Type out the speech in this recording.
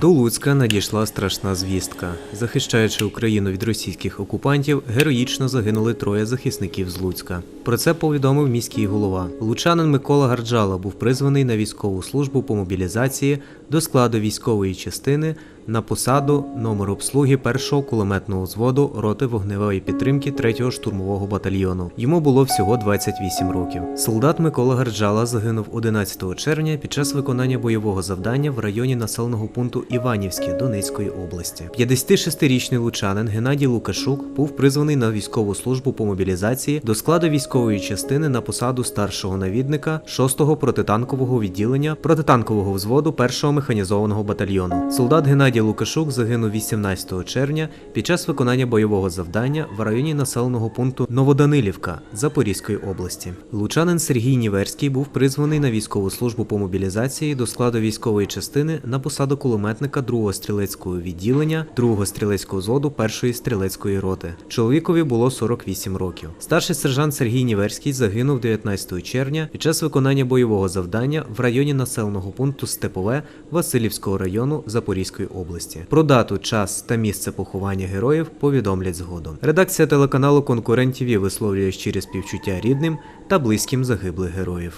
До Луцька надійшла страшна звістка. Захищаючи Україну від російських окупантів, героїчно загинули троє захисників з Луцька. Про це повідомив міський голова. Лучанин Микола Гарджала був призваний на військову службу по мобілізації до складу військової частини на посаду номер обслуги першого кулеметного взводу роти вогневої підтримки 3-го штурмового батальйону. Йому було всього 28 років. Солдат Микола Гарджала загинув 11 червня під час виконання бойового завдання в районі населеного пункту Іванівське Донецької області. 56-річний лучанин Геннадій Лукашук був призваний на військову службу по мобілізації до складу військової частини на посаду старшого навідника 6-го протитанкового відділення протитанкового взводу 1-го механізованого батальйону. Солдат Геннадій Лукашук загинув 18 червня під час виконання бойового завдання в районі населеного пункту Новоданилівка Запорізької області. Лучанин Сергій Ніверський був призваний на військову службу по мобілізації до складу військової частини на посаду кулеметника 2-го стрілецького відділення 2-го стрілецького взводу 1-ї стрілецької роти. Чоловікові було 48 років. Старший сержант Сергій Ніверський загинув 19 червня під час виконання бойового завдання в районі населеного пункту Степове Васильівського району Запорізької області. Про дату, час та місце поховання героїв повідомлять згодом. Редакція телеканалу «Конкурент-ТВ» висловлює щирі співчуття рідним та близьким загиблих героїв.